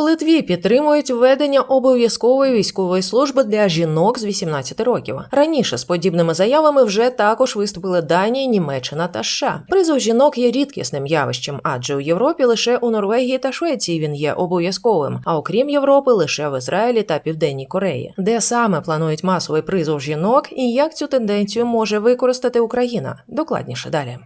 у Литві підтримують введення обов'язкової військової служби для жінок з 18 років. Раніше з подібними заявами вже також виступили Данія, Німеччина та США. Призов жінок є рідкісним явищем, адже у Європі лише у Норвегії та Швеції він є обов'язковим. А окрім Європи, лише в Ізраїлі та Південній Кореї, де саме планують масовий призов жінок і як цю тенденцію може використати Україна. Докладніше далі.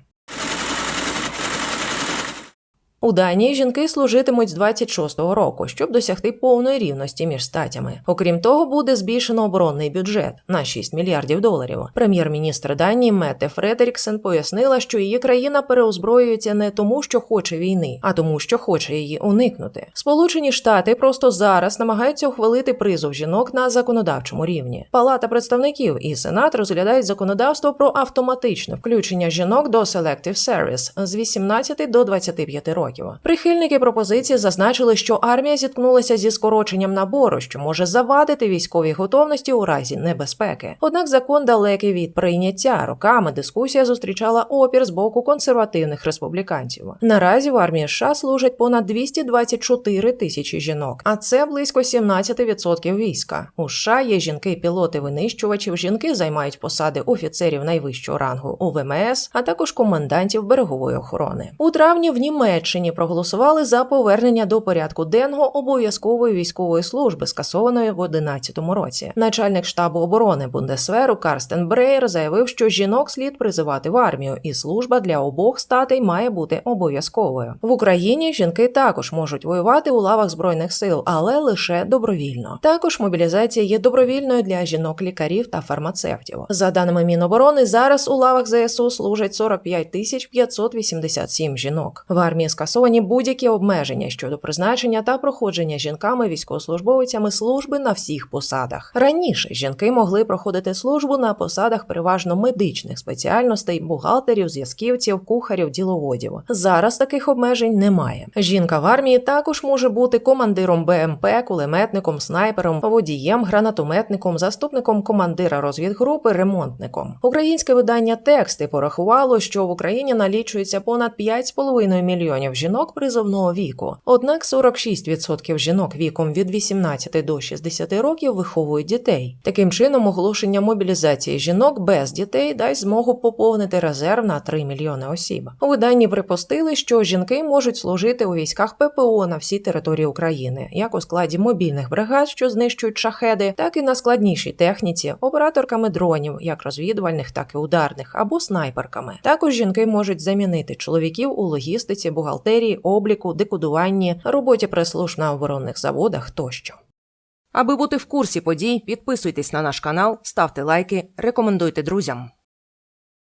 У Данії жінки служитимуть з 26-го року, щоб досягти повної рівності між статями. Окрім того, буде збільшено оборонний бюджет на 6 мільярдів доларів. Прем'єр-міністр Данії Мете Фредеріксен пояснила, що її країна переозброюється не тому, що хоче війни, а тому, що хоче її уникнути. Сполучені Штати просто зараз намагаються ухвалити призов жінок на законодавчому рівні. Палата представників і сенат розглядають законодавство про автоматичне включення жінок до Selective Service з 18 до 25 років. Прихильники пропозиції зазначили, що армія зіткнулася зі скороченням набору, що може завадити військовій готовності у разі небезпеки. Однак закон далекий від прийняття. Роками дискусія зустрічала опір з боку консервативних республіканців. Наразі в армії США служать понад 224 тисячі жінок, а це близько 17% війська. У США є жінки-пілоти винищувачів, жінки займають посади офіцерів найвищого рангу у ВМС, а також комендантів берегової охорони. У травні в Німеччині проголосували за повернення до порядку денного обов'язкової військової служби, скасованої в 2011 році. Начальник штабу оборони Бундесверу Карстен Брейер заявив, що жінок слід призивати в армію, і служба для обох статей має бути обов'язковою. В Україні жінки також можуть воювати у лавах збройних сил, але лише добровільно. Також мобілізація є добровільною для жінок-лікарів та фармацевтів. За даними Міноборони, зараз у лавах ЗСУ служать 45 тисяч 587 жінок. В армії скасовані будь-які обмеження щодо призначення та проходження жінками військовослужбовицями служби на всіх посадах. Раніше жінки могли проходити службу на посадах переважно медичних спеціальностей, бухгалтерів, зв'язківців, кухарів, діловодів. Зараз таких обмежень немає. Жінка в армії також може бути командиром БМП, кулеметником, снайпером, водієм, гранатометником, заступником командира розвідгрупи, ремонтником. Українське видання тексти порахувало, що в Україні налічується понад 5,5 мільйонів жінок призовного віку. Однак 46% жінок віком від 18 до 60 років виховують дітей. Таким чином, оголошення мобілізації жінок без дітей дасть змогу поповнити резерв на 3 мільйони осіб. У виданні припустили, що жінки можуть служити у військах ППО на всій території України, як у складі мобільних бригад, що знищують шахеди, так і на складнішій техніці, операторками дронів, як розвідувальних, так і ударних, або снайперками. Також жінки можуть замінити чоловіків у логістиці, бухгалтерії, обліку, декодуванні, роботі прес-служб на оборонних заводах тощо. Аби бути в курсі подій, підписуйтесь на наш канал, ставте лайки, рекомендуйте друзям.